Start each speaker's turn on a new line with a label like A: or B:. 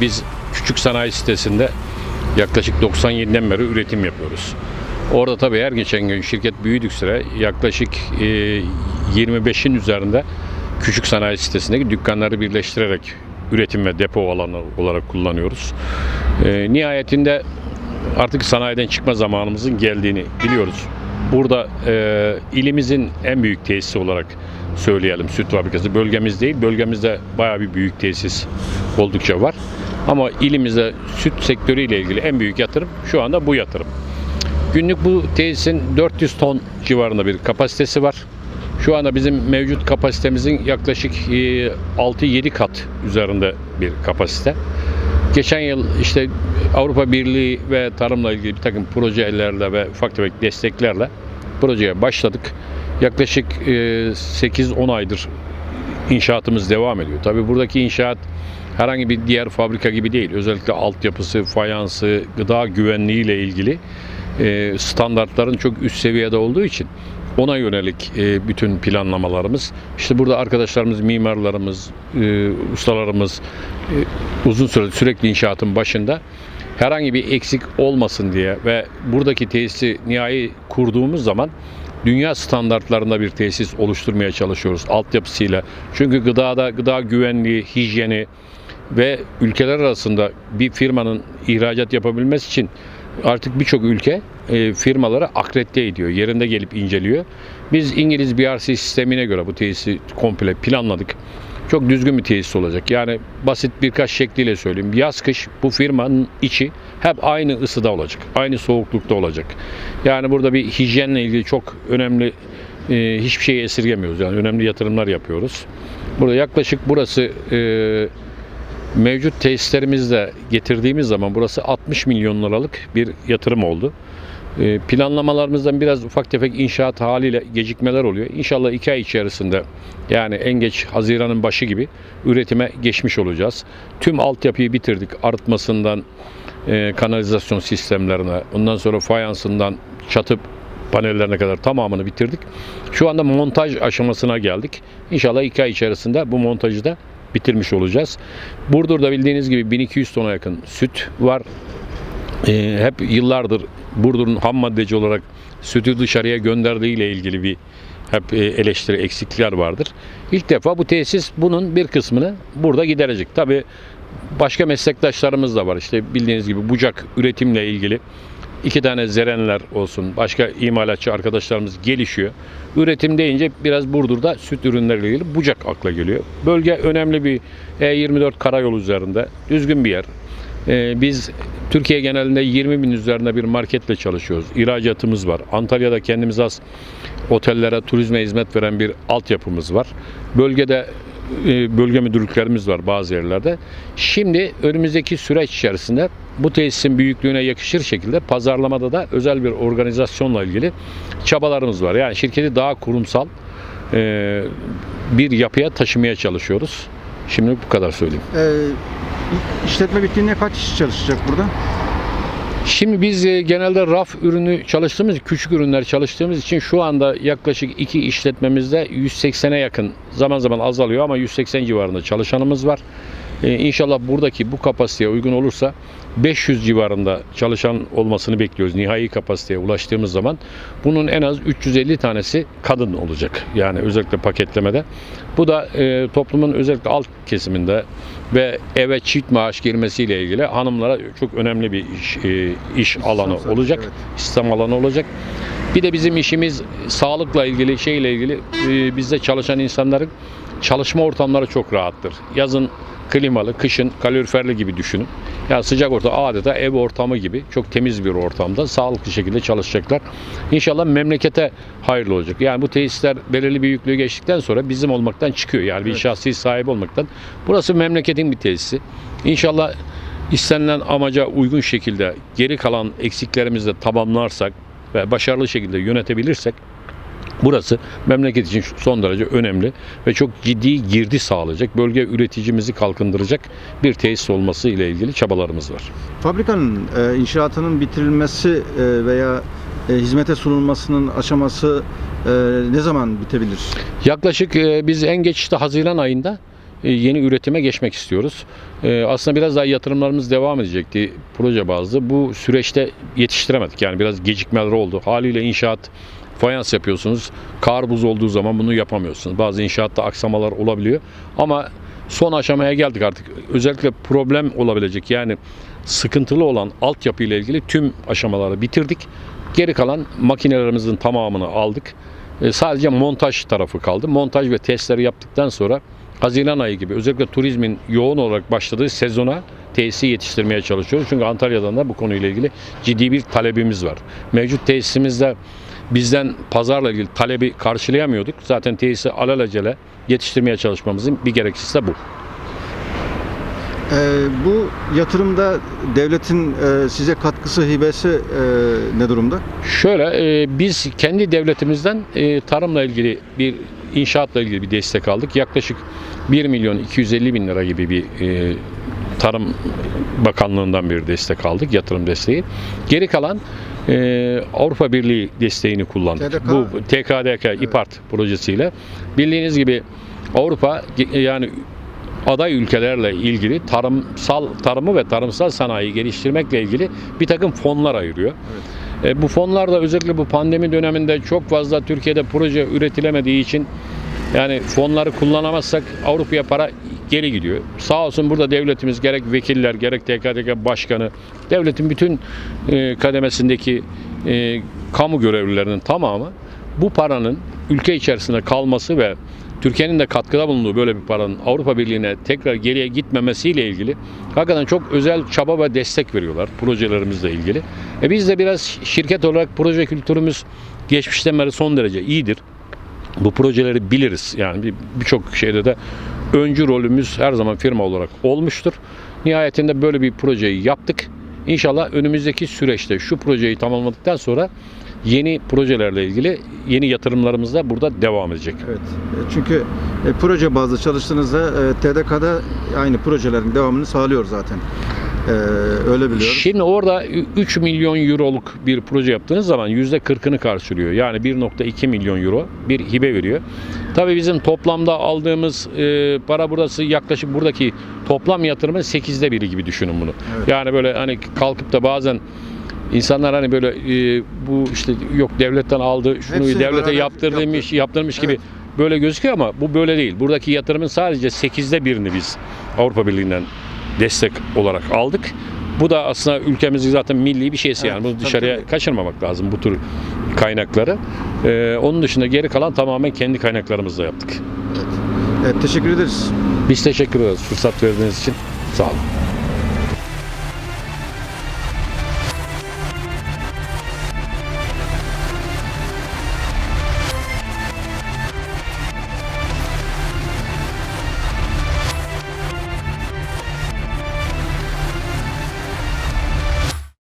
A: biz küçük sanayi sitesinde yaklaşık 97'den beri üretim yapıyoruz. Orada tabii her geçen gün şirket büyüdükçe yaklaşık e, 25'in üzerinde küçük sanayi sitesindeki dükkanları birleştirerek üretim ve depo alanı olarak kullanıyoruz. E, nihayetinde artık sanayiden çıkma zamanımızın geldiğini biliyoruz. Burada e, ilimizin en büyük tesisi olarak söyleyelim süt fabrikası. Bölgemiz değil, bölgemizde bayağı bir büyük tesis oldukça var. Ama ilimizde süt sektörüyle ilgili en büyük yatırım şu anda bu yatırım. Günlük bu tesisin 400 ton civarında bir kapasitesi var. Şu anda bizim mevcut kapasitemizin yaklaşık e, 6-7 kat üzerinde bir kapasite. Geçen yıl işte Avrupa Birliği ve tarımla ilgili bir takım projelerle ve ufak tefek desteklerle projeye başladık. Yaklaşık e, 8-10 aydır inşaatımız devam ediyor. Tabii buradaki inşaat herhangi bir diğer fabrika gibi değil. Özellikle altyapısı, fayansı, gıda güvenliği ile ilgili e, standartların çok üst seviyede olduğu için ona yönelik e, bütün planlamalarımız. İşte burada arkadaşlarımız, mimarlarımız, e, ustalarımız uzun süre sürekli inşaatın başında herhangi bir eksik olmasın diye ve buradaki tesisi nihai kurduğumuz zaman dünya standartlarında bir tesis oluşturmaya çalışıyoruz altyapısıyla. Çünkü gıdada gıda güvenliği, hijyeni ve ülkeler arasında bir firmanın ihracat yapabilmesi için artık birçok ülke e, firmaları akredite ediyor. Yerinde gelip inceliyor. Biz İngiliz BRC sistemine göre bu tesisi komple planladık. Çok düzgün bir tesis olacak. Yani basit birkaç şekliyle söyleyeyim. Yaz kış bu firmanın içi hep aynı ısıda olacak. Aynı soğuklukta olacak. Yani burada bir hijyenle ilgili çok önemli e, hiçbir şeyi esirgemiyoruz. Yani önemli yatırımlar yapıyoruz. Burada yaklaşık burası e, mevcut tesislerimizde getirdiğimiz zaman burası 60 milyon liralık bir yatırım oldu. E, Planlamalarımızdan biraz ufak tefek inşaat haliyle gecikmeler oluyor. İnşallah iki ay içerisinde yani en geç Haziran'ın başı gibi üretime geçmiş olacağız. Tüm altyapıyı bitirdik. Arıtmasından e, kanalizasyon sistemlerine, ondan sonra fayansından çatı panellerine kadar tamamını bitirdik. Şu anda montaj aşamasına geldik. İnşallah iki ay içerisinde bu montajı da bitirmiş olacağız. Burdur'da bildiğiniz gibi 1200 tona yakın süt var. Ee, hep yıllardır Burdur'un ham maddeci olarak sütü dışarıya gönderdiği ile ilgili bir hep e, eleştiri eksiklikler vardır. İlk defa bu tesis bunun bir kısmını burada giderecek. Tabi başka meslektaşlarımız da var. İşte bildiğiniz gibi bucak üretimle ilgili iki tane zerenler olsun. Başka imalatçı arkadaşlarımız gelişiyor. Üretim deyince biraz Burdur'da süt ürünleriyle ilgili bucak akla geliyor. Bölge önemli bir E24 karayolu üzerinde. Düzgün bir yer. Ee, biz Türkiye genelinde 20 bin üzerinde bir marketle çalışıyoruz. İhracatımız var. Antalya'da kendimize az otellere, turizme hizmet veren bir altyapımız var. Bölgede bölge müdürlüklerimiz var bazı yerlerde. Şimdi önümüzdeki süreç içerisinde bu tesisin büyüklüğüne yakışır şekilde pazarlamada da özel bir organizasyonla ilgili çabalarımız var. Yani şirketi daha kurumsal e, bir yapıya taşımaya çalışıyoruz. Şimdi bu kadar söyleyeyim.
B: Ee, işletme bittiğinde kaç kişi çalışacak burada?
A: Şimdi biz e, genelde raf ürünü çalıştığımız, küçük ürünler çalıştığımız için şu anda yaklaşık iki işletmemizde 180'e yakın zaman zaman azalıyor ama 180 civarında çalışanımız var. Ee, inşallah buradaki bu kapasiteye uygun olursa 500 civarında çalışan olmasını bekliyoruz nihai kapasiteye ulaştığımız zaman. Bunun en az 350 tanesi kadın olacak. Yani özellikle paketlemede. Bu da e, toplumun özellikle alt kesiminde ve eve çift maaş girmesiyle ilgili hanımlara çok önemli bir iş, e, iş alanı
B: saati,
A: olacak.
B: evet.
A: İstihdam alanı olacak. Bir de bizim işimiz sağlıkla ilgili şeyle ilgili e, bizde çalışan insanların çalışma ortamları çok rahattır. Yazın klimalı, kışın kaloriferli gibi düşünün. Yani sıcak ortam adeta ev ortamı gibi çok temiz bir ortamda sağlıklı şekilde çalışacaklar. İnşallah memlekete hayırlı olacak. Yani bu tesisler belirli bir yüklüğü geçtikten sonra bizim olmaktan çıkıyor. Yani bir
B: Evet.
A: şahsi sahibi olmaktan. Burası memleketin bir tesisi. İnşallah istenilen amaca uygun şekilde geri kalan eksiklerimizi de tamamlarsak ve başarılı şekilde yönetebilirsek Burası memleket için son derece önemli ve çok ciddi girdi sağlayacak, bölge üreticimizi kalkındıracak bir tesis olması ile ilgili çabalarımız var.
B: Fabrikanın e, inşaatının bitirilmesi e, veya e, hizmete sunulmasının aşaması e, ne zaman bitebilir?
A: Yaklaşık e, biz en geç işte Haziran ayında yeni üretime geçmek istiyoruz. E, aslında biraz daha yatırımlarımız devam edecekti proje bazlı. Bu süreçte yetiştiremedik. Yani biraz gecikmeler oldu. Haliyle inşaat fayans yapıyorsunuz. Kar buz olduğu zaman bunu yapamıyorsunuz. Bazı inşaatta aksamalar olabiliyor. Ama son aşamaya geldik artık. Özellikle problem olabilecek yani sıkıntılı olan altyapı ile ilgili tüm aşamaları bitirdik. Geri kalan makinelerimizin tamamını aldık. E, sadece montaj tarafı kaldı. Montaj ve testleri yaptıktan sonra Haziran ayı gibi özellikle turizmin yoğun olarak başladığı sezona tesisi yetiştirmeye çalışıyoruz. Çünkü Antalya'dan da bu konuyla ilgili ciddi bir talebimiz var. Mevcut tesisimizde bizden pazarla ilgili talebi karşılayamıyorduk. Zaten tesisi alelacele yetiştirmeye çalışmamızın bir gerekçesi de bu.
B: E, bu yatırımda devletin e, size katkısı, hibesi e, ne durumda?
A: Şöyle e, biz kendi devletimizden e, tarımla ilgili bir inşaatla ilgili bir destek aldık. Yaklaşık 1 milyon 250 bin lira gibi bir e, Tarım Bakanlığı'ndan bir destek aldık, yatırım desteği. Geri kalan e, Avrupa Birliği desteğini kullandık.
B: TDK.
A: Bu TKDK İPART projesiyle. Bildiğiniz gibi Avrupa e, yani aday ülkelerle ilgili tarımsal tarımı ve tarımsal sanayi geliştirmekle ilgili bir takım fonlar ayırıyor. E, bu fonlar da özellikle bu pandemi döneminde çok fazla Türkiye'de proje üretilemediği için yani fonları kullanamazsak Avrupa'ya para geri gidiyor. Sağ olsun burada devletimiz gerek vekiller gerek TKDK başkanı devletin bütün e, kademesindeki e, kamu görevlilerinin tamamı bu paranın ülke içerisinde kalması ve Türkiye'nin de katkıda bulunduğu böyle bir paranın Avrupa Birliği'ne tekrar geriye gitmemesiyle ilgili hakikaten çok özel çaba ve destek veriyorlar projelerimizle ilgili. E biz de biraz şirket olarak proje kültürümüz geçmişten beri son derece iyidir. Bu projeleri biliriz. Yani bir- birçok şeyde de öncü rolümüz her zaman firma olarak olmuştur. Nihayetinde böyle bir projeyi yaptık. İnşallah önümüzdeki süreçte şu projeyi tamamladıktan sonra yeni projelerle ilgili yeni yatırımlarımız da burada devam edecek.
B: Evet. E, Çünkü e, proje bazlı çalıştığınızda e, TDK'da aynı projelerin devamını sağlıyor zaten. E, öyle biliyoruz.
A: Şimdi orada 3 milyon euroluk bir proje yaptığınız zaman %40'ını karşılıyor. Yani 1.2 milyon euro bir hibe veriyor. Tabii bizim toplamda aldığımız e, para burası yaklaşık buradaki toplam yatırımın 8'de biri gibi düşünün bunu.
B: Evet.
A: Yani böyle hani kalkıp da bazen insanlar hani böyle e, bu işte yok devletten aldı şunu
B: Hepsini
A: devlete
B: beraber
A: yaptırmış
B: yaptı.
A: yaptırmış gibi
B: Evet.
A: böyle gözüküyor ama bu böyle değil. Buradaki yatırımın sadece 8'de birini biz Avrupa Birliği'nden destek olarak aldık. Bu da aslında ülkemizin zaten milli bir şeysi
B: Evet,
A: yani. Bunu dışarıya
B: tabii.
A: kaçırmamak lazım bu tür kaynakları. Ee, onun dışında geri kalan tamamen kendi kaynaklarımızla yaptık.
B: Evet, teşekkür ederiz.
A: Biz teşekkür ederiz fırsat verdiğiniz için. Sağ olun.